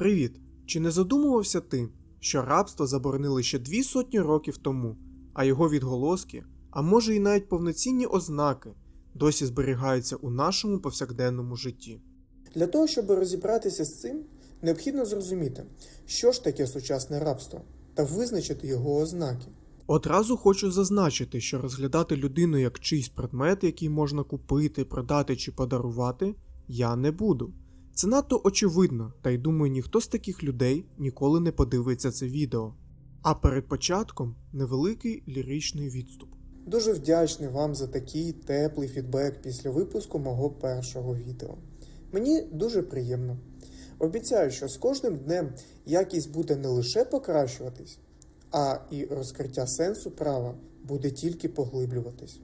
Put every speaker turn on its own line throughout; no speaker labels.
Привіт! Чи не задумувався ти, що рабство заборонили ще дві сотні років тому, а його відголоски, а може і навіть повноцінні ознаки, досі зберігаються у нашому повсякденному житті?
Для того, щоб розібратися з цим, необхідно зрозуміти, що ж таке сучасне рабство, та визначити його ознаки.
Одразу хочу зазначити, що розглядати людину як чийсь предмет, який можна купити, продати чи подарувати, я не буду. Це надто очевидно, та й думаю, ніхто з таких людей ніколи не подивиться це відео. А перед початком невеликий ліричний відступ.
Дуже вдячний вам за такий теплий фідбек після випуску мого першого відео. Мені дуже приємно. Обіцяю, що з кожним днем якість буде не лише покращуватись, а і розкриття сенсу права буде тільки поглиблюватись.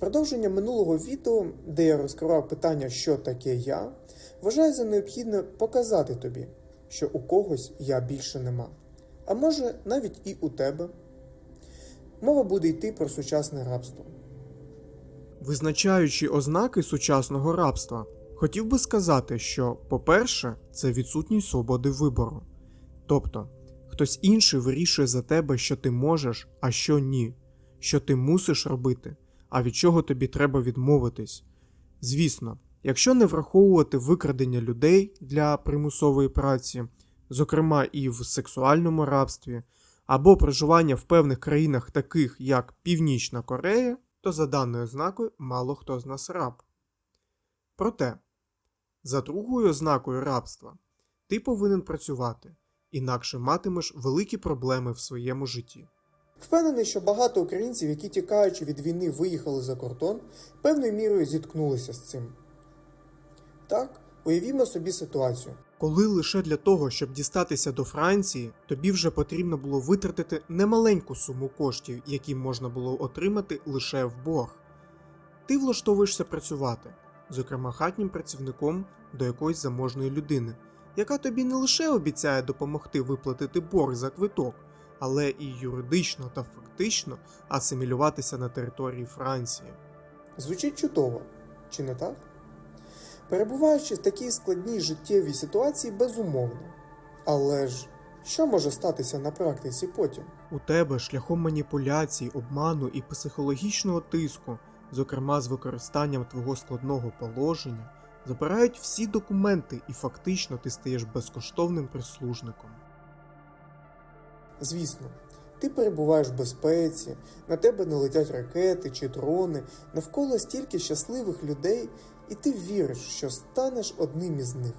Продовження минулого відео, де я розкривав питання, що таке я, вважаю за необхідне показати тобі, що у когось я більше нема. А може навіть і у тебе. Мова буде йти про сучасне рабство.
Визначаючи ознаки сучасного рабства, хотів би сказати, що, по-перше, це відсутність свободи вибору. Тобто, хтось інший вирішує за тебе, що ти можеш, а що ні, що ти мусиш робити, а від чого тобі треба відмовитись. Звісно, якщо не враховувати викрадення людей для примусової праці, зокрема і в сексуальному рабстві, або проживання в певних країнах, таких як Північна Корея, то за даною ознакою мало хто з нас раб. Проте, за другою ознакою рабства, ти повинен працювати, інакше матимеш великі проблеми в своєму житті.
Впевнений, що багато українців, які тікаючи від війни, виїхали за кордон, певною мірою зіткнулися з цим. Так, уявімо собі ситуацію.
Коли лише для того, щоб дістатися до Франції, тобі вже потрібно було витратити немаленьку суму коштів, які можна було отримати лише в борг. Ти влаштовуєшся працювати, зокрема хатнім працівником до якоїсь заможної людини, яка тобі не лише обіцяє допомогти виплатити борг за квиток, але і юридично та фактично асимілюватися на території Франції.
Звучить чудово, чи не так? Перебуваючи в такій складній життєвій ситуації, безумовно. Але ж що може статися на практиці потім?
У тебе шляхом маніпуляцій, обману і психологічного тиску, зокрема з використанням твого складного положення, забирають всі документи, і фактично ти стаєш безкоштовним прислужником.
Звісно, ти перебуваєш в безпеці, на тебе не летять ракети чи дрони, навколо стільки щасливих людей, і ти віриш, що станеш одним із них.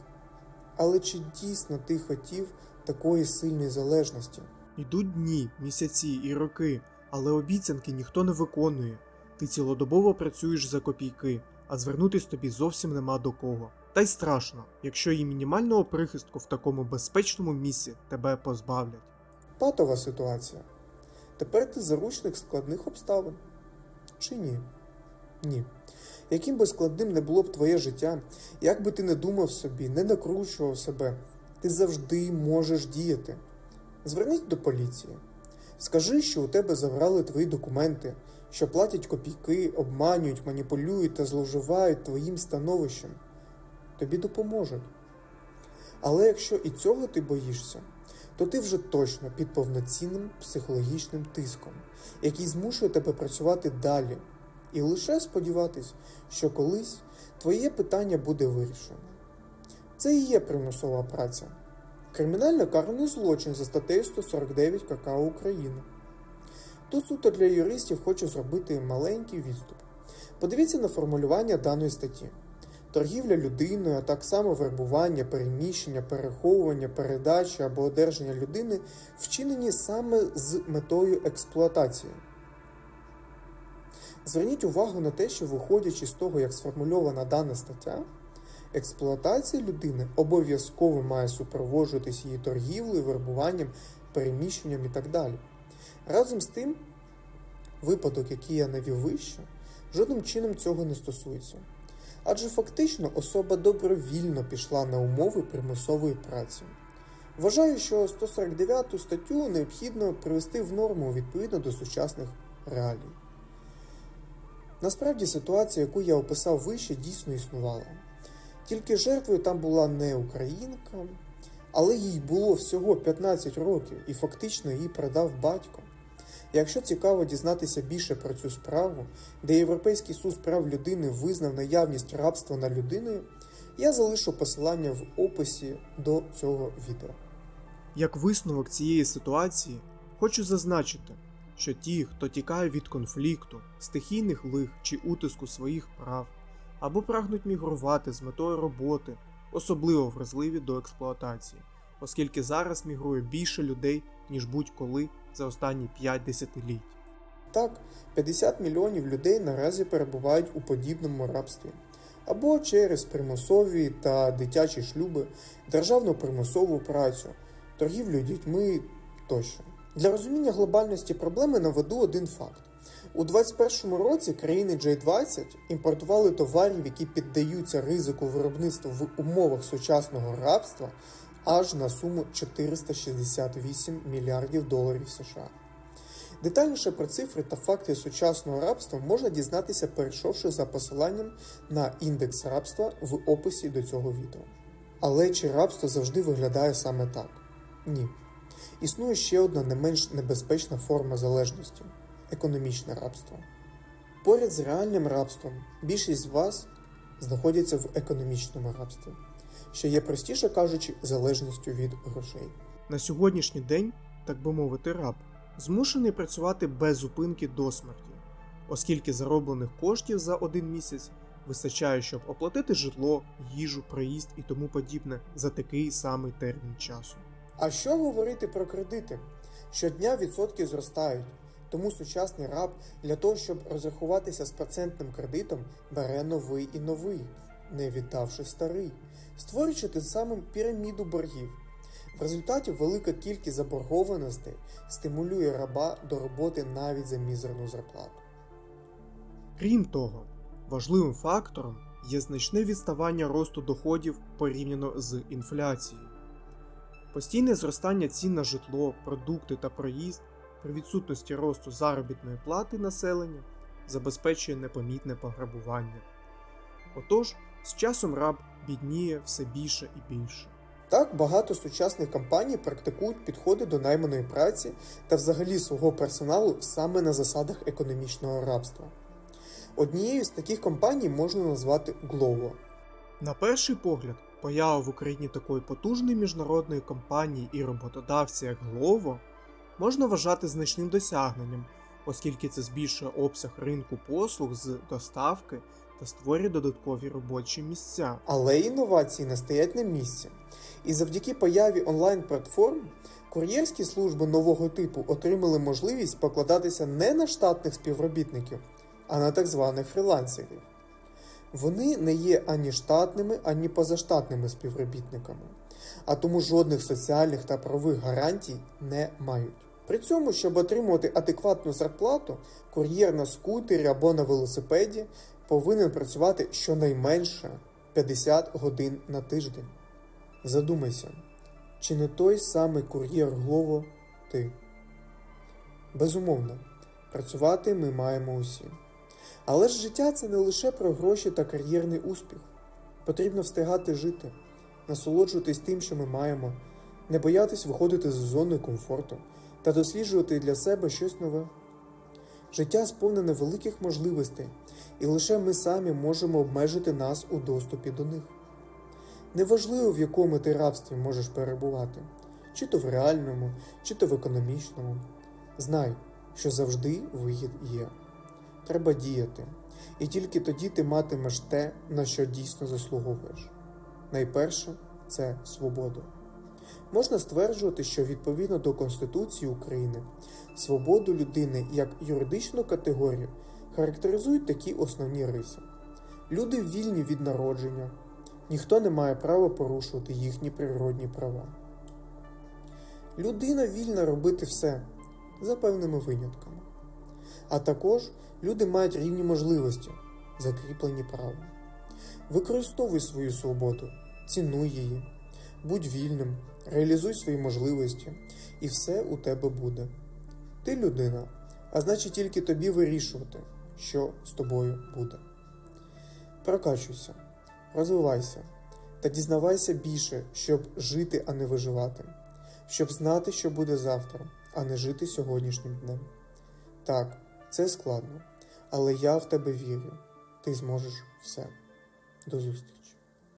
Але чи дійсно ти хотів такої сильної залежності?
Йдуть дні, місяці і роки, але обіцянки ніхто не виконує. Ти цілодобово працюєш за копійки, а звернутись тобі зовсім нема до кого. Та й страшно, якщо і мінімального прихистку в такому безпечному місці тебе позбавлять.
Патова ситуація. Тепер ти заручник складних обставин. Чи ні? Ні. Яким би складним не було б твоє життя, як би ти не думав собі, не накручував себе, ти завжди можеш діяти. Звернись до поліції. Скажи, що у тебе забрали твої документи, що платять копійки, обманюють, маніпулюють та зловживають твоїм становищем. Тобі допоможуть. Але якщо і цього ти боїшся, то ти вже точно під повноцінним психологічним тиском, який змушує тебе працювати далі, і лише сподіватись, що колись твоє питання буде вирішено. Це і є примусова праця. Кримінально карний злочин за статтею 149 КК України. Тут суто для юристів хочу зробити маленький відступ. Подивіться на формулювання даної статті. Торгівля людиною, а так само вербування, переміщення, переховування, передача або одержання людини вчинені саме з метою експлуатації. Зверніть увагу на те, що, виходячи з того, як сформульована дана стаття, експлуатація людини обов'язково має супроводжуватись її торгівлею, вербуванням, переміщенням і так далі. Разом з тим, випадок, який я навів вище, жодним чином цього не стосується. Адже фактично особа добровільно пішла на умови примусової праці. Вважаю, що 149 статтю необхідно привести в норму відповідно до сучасних реалій. Насправді ситуація, яку я описав вище, дійсно існувала. Тільки жертвою там була не українка, але їй було всього 15 років і фактично її продав батько. Якщо цікаво дізнатися більше про цю справу, де Європейський суд прав людини визнав наявність рабства над людиною, я залишу посилання в описі до цього відео.
Як висновок цієї ситуації, хочу зазначити, що ті, хто тікає від конфлікту, стихійних лих чи утиску своїх прав, або прагнуть мігрувати з метою роботи, особливо вразливі до експлуатації, оскільки зараз мігрує більше людей, ніж будь-коли за останні 5 десятиліть.
Так, 50 мільйонів людей наразі перебувають у подібному рабстві або через примусові та дитячі шлюби, державну примусову працю, торгівлю дітьми тощо. Для розуміння глобальності проблеми наведу один факт. У 2021 році країни J20 імпортували товарів, які піддаються ризику виробництва в умовах сучасного рабства аж на суму 468 мільярдів доларів США. Детальніше про цифри та факти сучасного рабства можна дізнатися, перейшовши за посиланням на індекс рабства в описі до цього відео. Але чи рабство завжди виглядає саме так? Ні. Існує ще одна не менш небезпечна форма залежності економічне рабство. Поряд з реальним рабством більшість з вас знаходяться в економічному рабстві, що є, простіше кажучи, залежністю від грошей.
На сьогоднішній день, так би мовити, раб змушений працювати без зупинки до смерті, оскільки зароблених коштів за один місяць вистачає, щоб оплатити житло, їжу, проїзд і тому подібне за такий самий термін часу.
А що говорити про кредити? Щодня відсотки зростають, тому сучасний раб для того, щоб розрахуватися з процентним кредитом, бере новий і новий, не віддавши старий, створюючи тим самим піраміду боргів. В результаті велика кількість заборгованостей стимулює раба до роботи навіть за мізерну зарплату.
Крім того, важливим фактором є значне відставання росту доходів порівняно з інфляцією. Постійне зростання цін на житло, продукти та проїзд при відсутності росту заробітної плати населення забезпечує непомітне пограбування. Отож, з часом раб бідніє все більше і більше.
Так, багато сучасних компаній практикують підходи до найманої праці та взагалі свого персоналу саме на засадах економічного рабства. Однією з таких компаній можна назвати Glovo.
На перший погляд, поява в Україні такої потужної міжнародної компанії і роботодавця, як Glovo, можна вважати значним досягненням, оскільки це збільшує обсяг ринку послуг з доставки та створює додаткові робочі місця.
Але інновації не стоять на місці. І завдяки появі онлайн-платформ кур'єрські служби нового типу отримали можливість покладатися не на штатних співробітників, а на так званих фрілансерів. Вони не є ані штатними, ані позаштатними співробітниками, а тому жодних соціальних та правових гарантій не мають. При цьому, щоб отримувати адекватну зарплату, кур'єр на скутері або на велосипеді повинен працювати щонайменше 50 годин на тиждень. Задумайся, чи не той самий кур'єр Глово ти? Безумовно, працювати ми маємо усі. Але ж життя це не лише про гроші та кар'єрний успіх. Потрібно встигати жити, насолоджуватись тим, що ми маємо, не боятись виходити з зони комфорту та досліджувати для себе щось нове. Життя сповнене великих можливостей, і лише ми самі можемо обмежити нас у доступі до них. Неважливо, в якому ти рабстві можеш перебувати, чи то в реальному, чи то в економічному. Знай, що завжди вихід є. Треба діяти, і тільки тоді ти матимеш те, на що дійсно заслуговуєш. Найперше це свободу. Можна стверджувати, що відповідно до Конституції України свободу людини як юридичну категорію характеризують такі основні риси: люди вільні від народження, ніхто не має права порушувати їхні природні права. Людина вільна робити все за певними винятками. А також люди мають рівні можливості, закріплені правом. Використовуй свою свободу, цінуй її, будь вільним, реалізуй свої можливості, і все у тебе буде. Ти людина, а значить тільки тобі вирішувати, що з тобою буде. Прокачуйся, розвивайся, та дізнавайся більше, щоб жити, а не виживати, щоб знати, що буде завтра, а не жити сьогоднішнім днем. Так, це складно, але я в тебе вірю. Ти зможеш все. До зустрічі.